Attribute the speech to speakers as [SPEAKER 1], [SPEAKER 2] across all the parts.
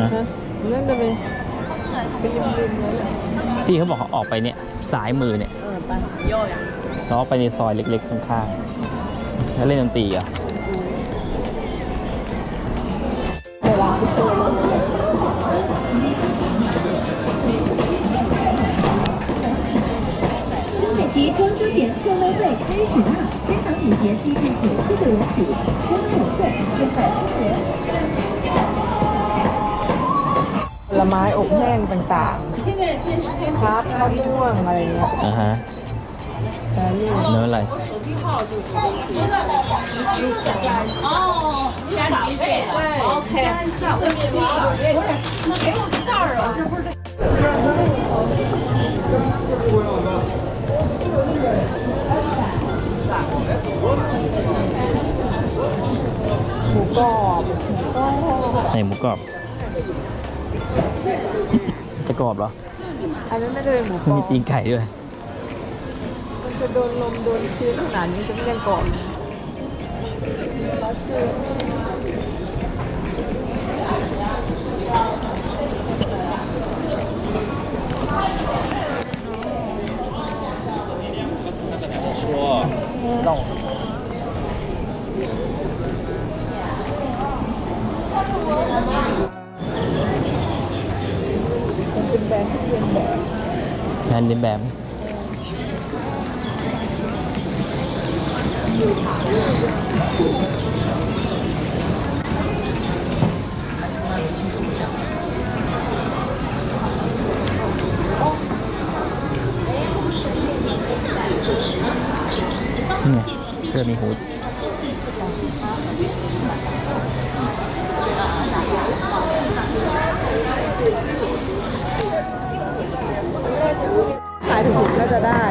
[SPEAKER 1] ฮะ
[SPEAKER 2] ฮะเรื่องจะไปไปยืมลืมเลยแหละ
[SPEAKER 1] พี่เขาบอกเขาออกไปเนี่ยสายมือเนี่ย
[SPEAKER 2] เออไปโย่อยอ่ะ
[SPEAKER 1] แล้วไปในซอยเล็กๆข้างๆแล้วเล่นดนตรีเหรอ่ะ
[SPEAKER 2] เวลาที่ตัวเลย
[SPEAKER 3] 东北极中秋节特惠会开始啦！珍藏雨鞋即至九十九元起，深有色，正在出国。
[SPEAKER 2] ผลไม้อบแห้งต่างๆครับมะม่วงอะไรเงี้ย
[SPEAKER 1] อ่าฮะ
[SPEAKER 2] แต่นี่
[SPEAKER 1] เนื้ออะไร
[SPEAKER 2] หมูกรอบหมูกรอบ
[SPEAKER 1] ไหนหมูกรอบ จะกรอบเหรอ
[SPEAKER 2] อันนั้นน่าจะเป็นหมูกรอ
[SPEAKER 1] มี
[SPEAKER 2] บ
[SPEAKER 1] ตีนไก่ด้วย
[SPEAKER 2] มันจะโดนลมโดนชื้นขนาดนี้จะไม่ยังกรอบเลยแล้ว แบรนด์ที่เรียนแบบ
[SPEAKER 1] แบรนด์เนมแบบนี่ไงเสื้อมีฮูด
[SPEAKER 2] ได้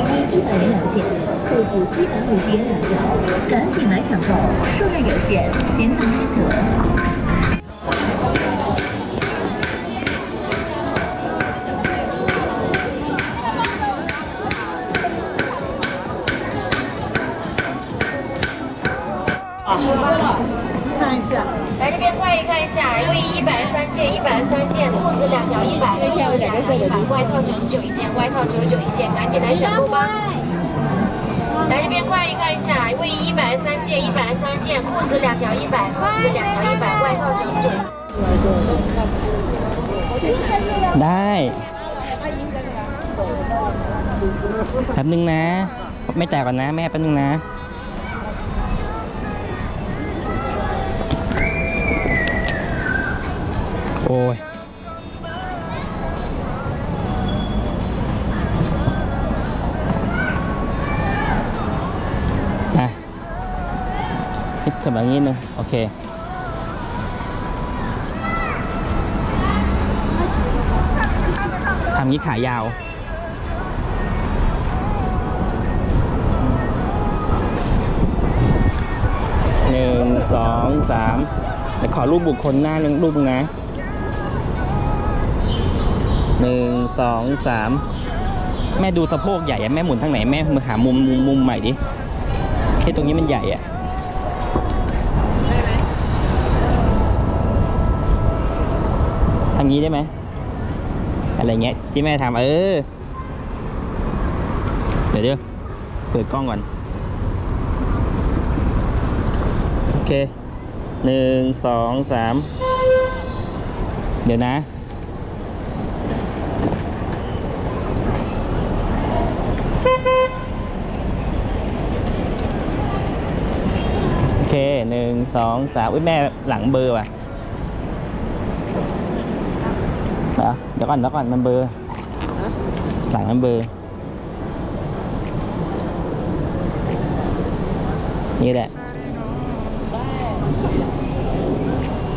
[SPEAKER 3] 衣一百零两件，裤子一百五十元两件，赶紧来抢购，数量有限，先到先得。
[SPEAKER 2] 看一下
[SPEAKER 4] 来这边快一看一下，卫衣一百三件，一百三件，裤子两条一百，裤子两条一百，外套九十九一件，外套九十九一件，赶紧来选购吧。来这边快一看一下，卫衣一百三件，一百三件，裤子两条一百，裤子两条一百，外套九十九。
[SPEAKER 1] ได้แป๊บนึงนะ ไม่แตกก่อนนะ แม่แป๊บนึงนะ โอ้ยอะคิดถึงแบบนี้นึง โอเคทำงี้ขายาวหนึ่งสองสามเดี๋ยวขอรูปบุคคลหน้าหนึ่งรูปนะ หนึ่งสองสามแม่ดูสะโพกใหญ่อะแม่หมุนทางไหนแม่มาหามุมมุมมุมใหม่ดิไอ้ตรงนี้มันใหญ่อะทำงี้ได้ไหมอะไรเงี้ยที่แม่ทำเออ เดี๋ยวเดี๋ยวเปิดกล้องก่อน โอเคหนึ่งสองสามเดี๋ยวนะ
[SPEAKER 5] สองสามอุ้ยแม่หลังเบอร์ว่ะเหรอเดี๋ยวก่อนเดี๋ยวก่อนมันเบอร์หลังมันเบอร์นี่แหละ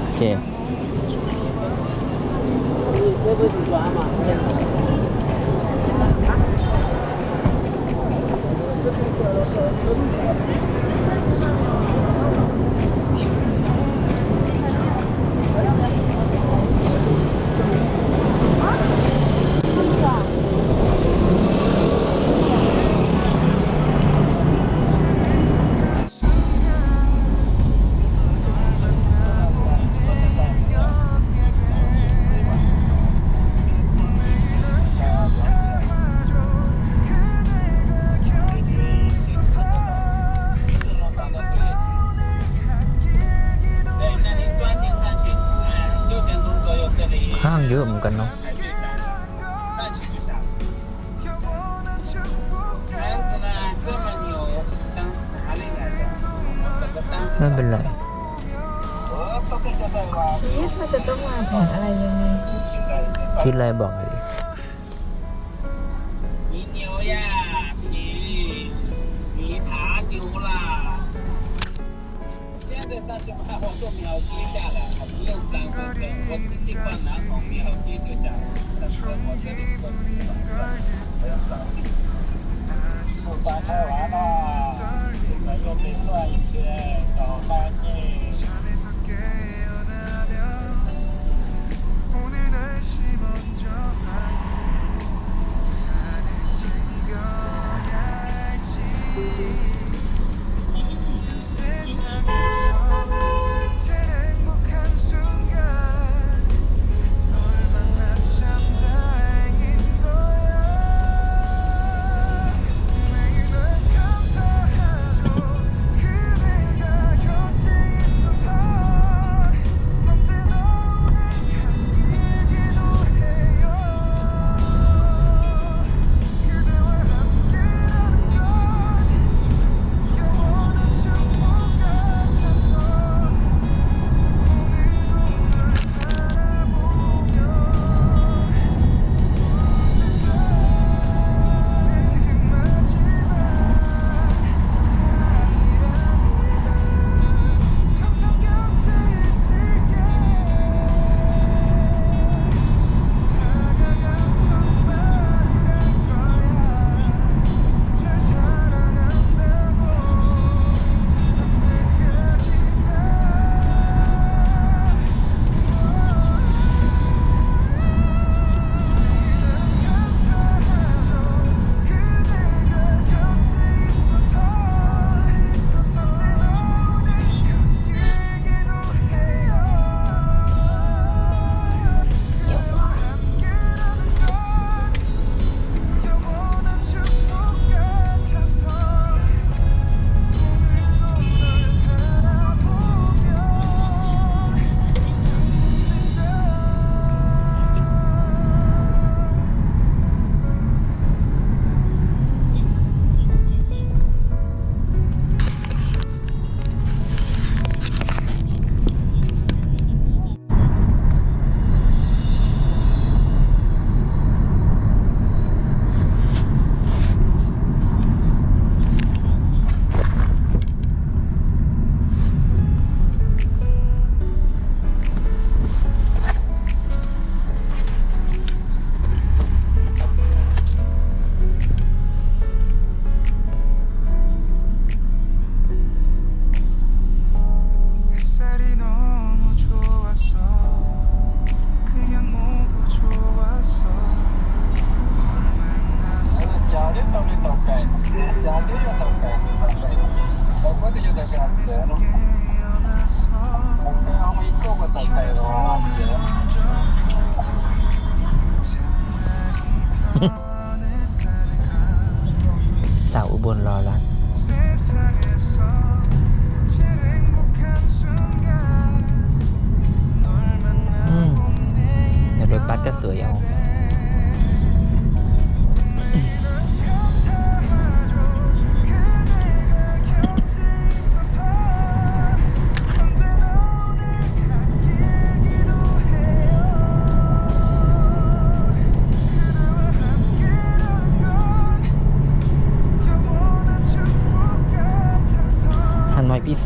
[SPEAKER 5] โอเค ห้าง
[SPEAKER 6] 那我就秒机下来，我不用三分，我自己换马桶，秒机就下来。但是，我这里说，你懂不？不
[SPEAKER 1] 用三分钟，不关，就买个别墅啊，这些搞。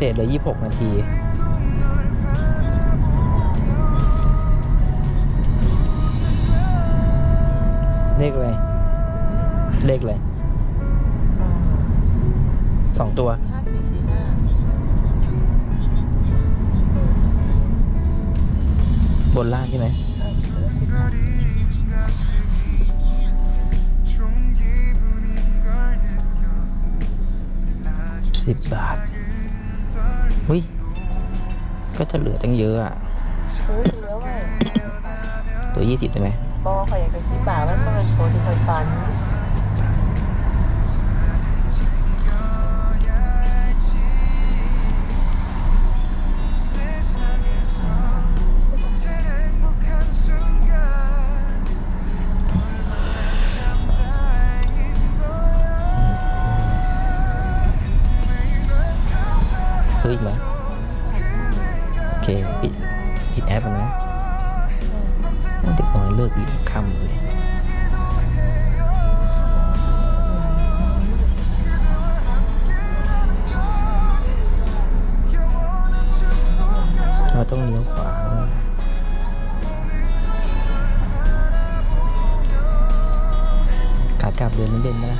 [SPEAKER 5] เศ
[SPEAKER 1] ษเหลือ 26 นาทีเลขเลยเลขเลยสองตัวบนล่างใช่ไหมสิบบาท อุ้ยก็จะเหลือตั้งเยอะอะ
[SPEAKER 2] เฮ้ยเหลือไว้
[SPEAKER 1] ตัวยี่สิบได้ไหม
[SPEAKER 2] บอกว่าข่อยอยากจะชี้ป่ามันมันโชว์ที่ข่อยฟัน
[SPEAKER 1] ซื้ออีกไหมโอเคปิดปิดแอปนะต้องติดน้อยเลิกอีกคำเลยเราต้องเลี้ยวขวาขากลับเดินเล่นๆนะ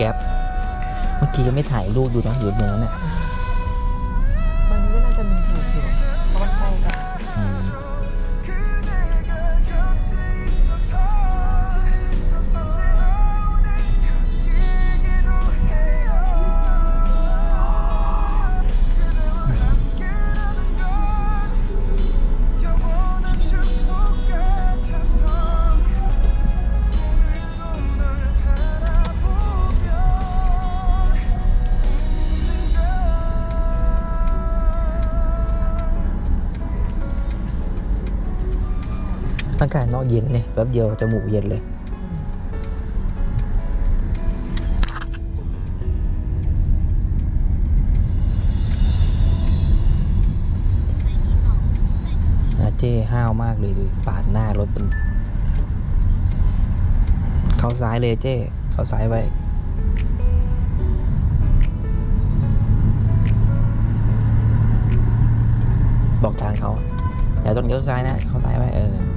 [SPEAKER 1] แก๊ปเมื่อกี้ยังไม่ถ่ายรูปดูนะอยู่ตรงนั้นน่ะา
[SPEAKER 2] กา
[SPEAKER 1] ศนอกเย็นเนี่ยแป๊บเดียวจมูกเย็นเลยเจ้ห้าวมากเลยดูปาดหน้ารถเป็นเข้าซ้ายเลยเจ้เข้าซ้ายไว้บอกทางเขาอย่าต้องเลี้ยวซ้ายนะ เข้าซ้ายไว้เออ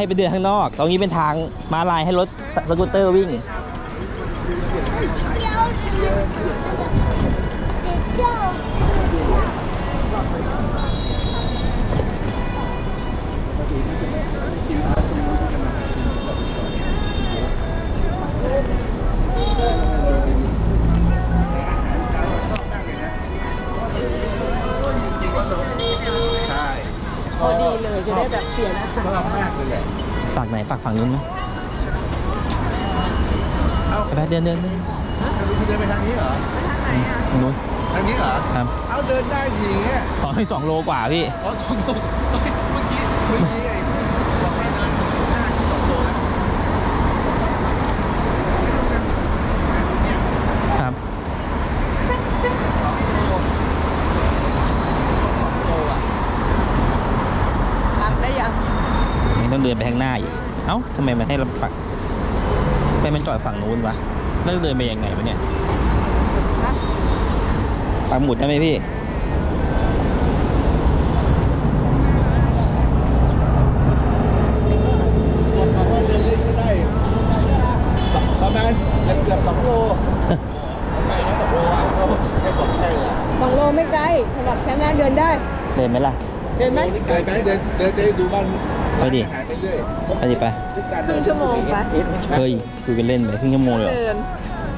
[SPEAKER 1] ให้ไปเดินข้างนอก ตรงนี้เป็นทางม้าลายให้รถสกูตเตอร์วิ่ง
[SPEAKER 2] พอดีเลยจะได้แบบเปลี่ยนอาหาร
[SPEAKER 7] ชอบมากเลยแหละ
[SPEAKER 1] ปากไหนปากฝั่งนู้นไหม
[SPEAKER 7] เอ้า
[SPEAKER 1] ไปไปเดินเดินเดิน
[SPEAKER 7] คุณเดินไปทางนี้เหรอ
[SPEAKER 1] ทางนู้น
[SPEAKER 7] ทางนี้เหรอ
[SPEAKER 1] ครับ
[SPEAKER 7] เอาเดินได้ดีอย่างเงี้ย
[SPEAKER 1] ขอให้สองโลกว่าพี่
[SPEAKER 7] อ๋อสองโลเฮ้ยเมื่อกี้เมื่อกี้ไอ้บอกให้เดินห้าถึงสองโลนะครับ
[SPEAKER 2] รับได้ยัง
[SPEAKER 1] ยังต้องเดินไปข้างหน้าอยู่เอ้าทำไมมันให้เราปักทำไมมันจอดฝั่งนู้นวะแล้วเดินไปยังไงวะเนี่ยปักหมุดได้ไหมพี่
[SPEAKER 7] บอกว่าเดินเล่นก็ได้ประมาณเกือบสองโลสองโลอะก็ไม่บอกใช่เลย
[SPEAKER 2] สองโลไม่ไกลสำหรับแค่หน้าเดินได้
[SPEAKER 1] เดินไหมล่ะ
[SPEAKER 2] เดินไหม
[SPEAKER 7] ไกลไปเดินเดินจะดูบ้าน
[SPEAKER 1] ไปดิ
[SPEAKER 7] หายไปเรื่อย
[SPEAKER 1] ไปดิไป
[SPEAKER 2] ครึ่งชั่วโมงไป
[SPEAKER 1] เฮ้ยคุยกันเล่นไปครึ่งชั่วโมงเลยเหรอ
[SPEAKER 2] เดิน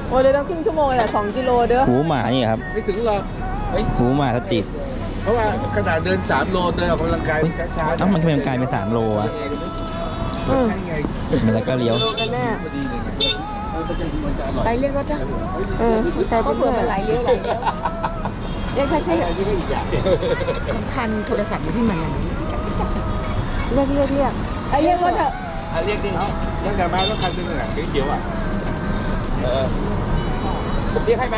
[SPEAKER 2] โอ้เดินต้องครึ่งชั่วโมงเลยแหละสองกิโลเด้อ
[SPEAKER 1] หูหมานี่ครับ
[SPEAKER 7] ไม่ถึงหรอกเฮ้ย
[SPEAKER 1] หูหมาสติด
[SPEAKER 7] เพราะว่าขนาดเดินสามโลเดินออกกำลังกายช้าๆ
[SPEAKER 1] เอ้ามันทำไมมันกลายเป็นสามโลอะ
[SPEAKER 7] ก็ใช่ไง
[SPEAKER 1] มันแล้วก็เลี้ยว
[SPEAKER 2] โลกันแน่
[SPEAKER 7] พอดีเลยไงเออมันจะมันจะอร่อย
[SPEAKER 2] ไปเรียกว่าจ้ะเออแต่ก็เผื่อมันไหลเยอะไหลเยอะเรียกใช่ใช่
[SPEAKER 7] อันนี้ก็อีกอย่าง
[SPEAKER 2] คันโทรศัพท์อยู่ที่มัน เรียกเรียกเรียกไอเรียกว่าเถอะ
[SPEAKER 7] อะเรียกดิเรียกแต่มาต้องคันนึงอะเขียวๆอะเออผมเรียกให้ไหม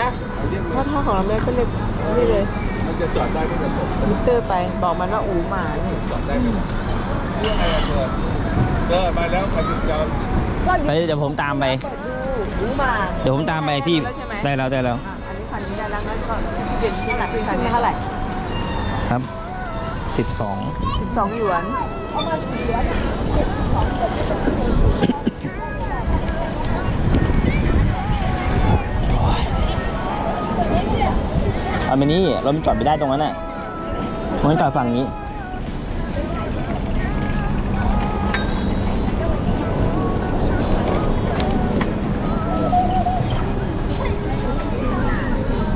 [SPEAKER 7] เรียกเล
[SPEAKER 2] ถ้ายถ้าของเราไม่ก็เรียกนี่เลย
[SPEAKER 7] มันจะจอดได้ไหมครับผม
[SPEAKER 2] มิเตอร์ไปบอกมันว่าอูหมาเนี่ย
[SPEAKER 7] จอดได้ไหมเรียกอะไรอะเธอเออมาแล้วใครจะ
[SPEAKER 2] ก็
[SPEAKER 1] ไปเดี๋ยวผมตามไป
[SPEAKER 2] เปิดดูอูหมา
[SPEAKER 1] เดี๋ยวผมตามไปพี่ได้แล้วได้แล้ว
[SPEAKER 2] อะอันนี้คันนี้ได้แล้วงั้นก็เปลี่ยนที่หนักคันนี้เท่าไหร่
[SPEAKER 1] ครับสิบสอง
[SPEAKER 2] สิบสองหยวน
[SPEAKER 1] เอาไปนี่รถมันจอดไม่ได้ตรงนั้นน่ะมันจอดฝั่งนี้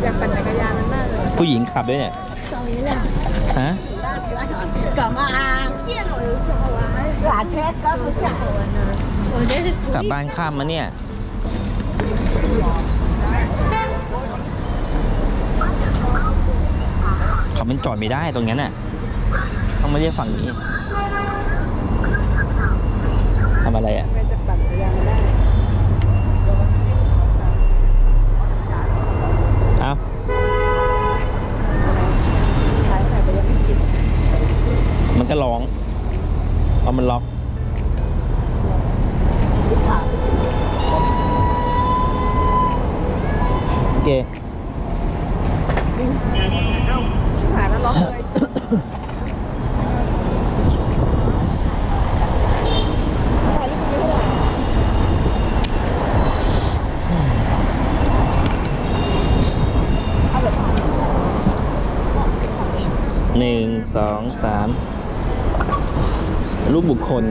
[SPEAKER 2] อยากปั่นจักรยานมันมากเลย
[SPEAKER 1] ผู้หญิงขับด้วยเนี่ยฮะ
[SPEAKER 2] 干嘛？电脑游戏好玩，耍车更不是好玩呢。我觉得是
[SPEAKER 1] กลับบ้านข้ามมาเนี่ย เขามันจอดไม่ได้ตรงนั้นน่ะ ต้องมาเรียกฝั่งนี้ทำอะไรอ่ะ
[SPEAKER 2] มันก็ร้
[SPEAKER 1] อ
[SPEAKER 2] ง
[SPEAKER 1] เอามันล็อกโอเค
[SPEAKER 2] หาแล้วล็อกเลย
[SPEAKER 1] หนึ่งสองสาม รูปบุคคล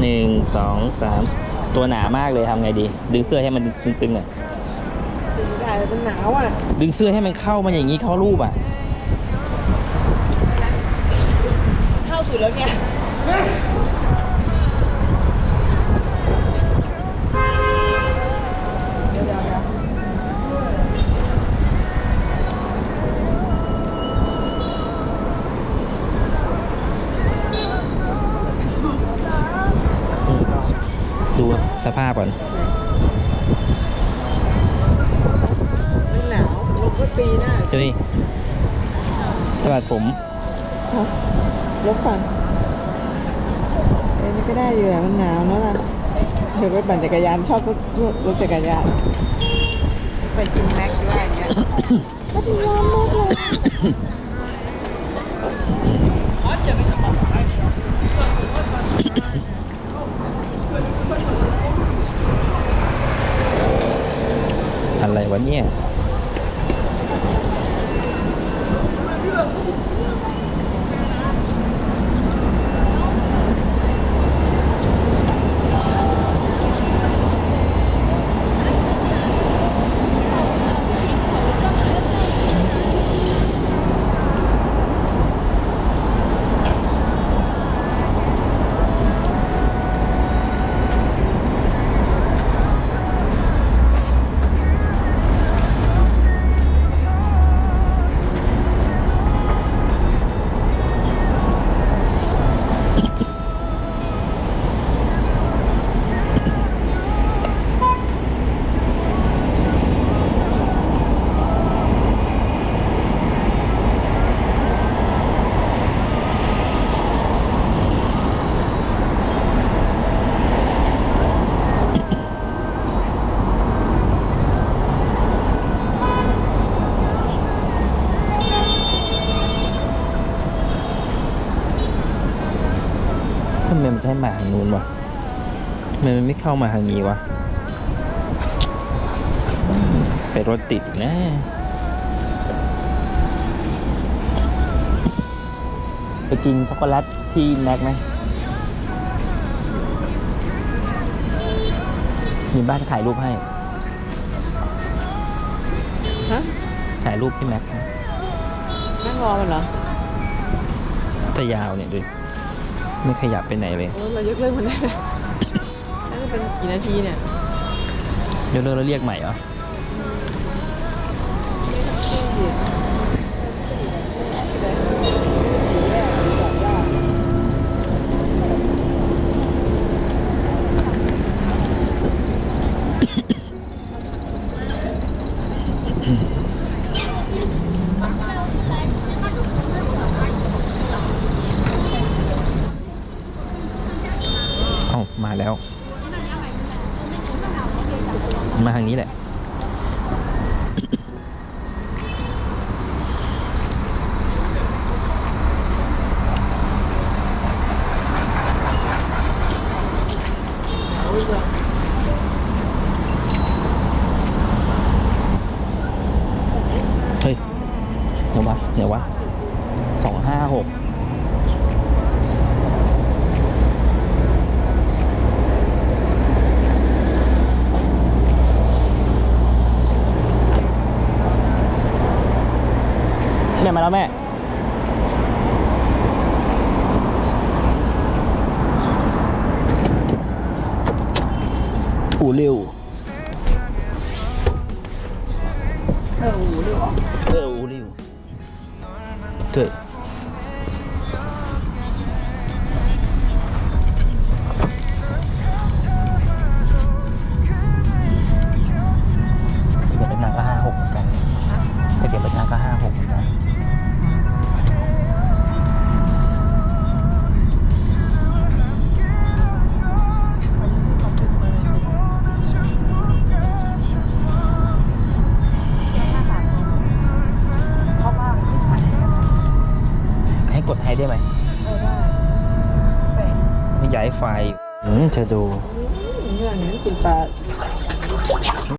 [SPEAKER 1] หนึ่งสองสามตัวหนามากเลยทำไงดี ดึงเสื้อให้มันตึงๆอะ
[SPEAKER 2] ดึงได้แต่มันหนาวอะ
[SPEAKER 1] ดึงเสื้อให้มันเข้ามาอย่างนี้เข้ารูปอะ
[SPEAKER 2] เข้าสุดแล้วเนี่ย
[SPEAKER 1] ก่อน
[SPEAKER 2] มันหนาวลบก็ตีหน้า
[SPEAKER 1] ดูนี่สะบัดผม
[SPEAKER 2] ลบก่อนเอ้ยนี่ก็ได้อยู่แหละมันหนาวเนอะล่ะเดี๋ยวไปปั่นจักรยานชอบรถรถจักรยานไปกินแม็กด้วยอย่างเงี้ยก็ดีร้อนมากเลย
[SPEAKER 1] อ อะไรวะเนี่ย เข้ามาทางนี้วะอืมไปรถติดอีกนะไปกินช็อกโกแลตที่แม็กไหมมีบ้านถ่ายรูปให้
[SPEAKER 2] ฮะ
[SPEAKER 1] ถ่ายรูปที่แม็กนะ
[SPEAKER 2] นั่งรอมันเหรอ
[SPEAKER 1] จะยาวเนี่ยดูไม่ขยับไปไหนเลย
[SPEAKER 2] โอ้เรายกเลิกมันได้ไหม น่าจะเป็นกี่นาทีเนี่ย
[SPEAKER 1] เดี๋ยวเราเรียกใหม่เหรอ เอ้ามาแล้ว มา ทางนี้แหละ อูเร็ว
[SPEAKER 2] เออโอ้โหเร็วอะ
[SPEAKER 1] เอออูเร็ว对。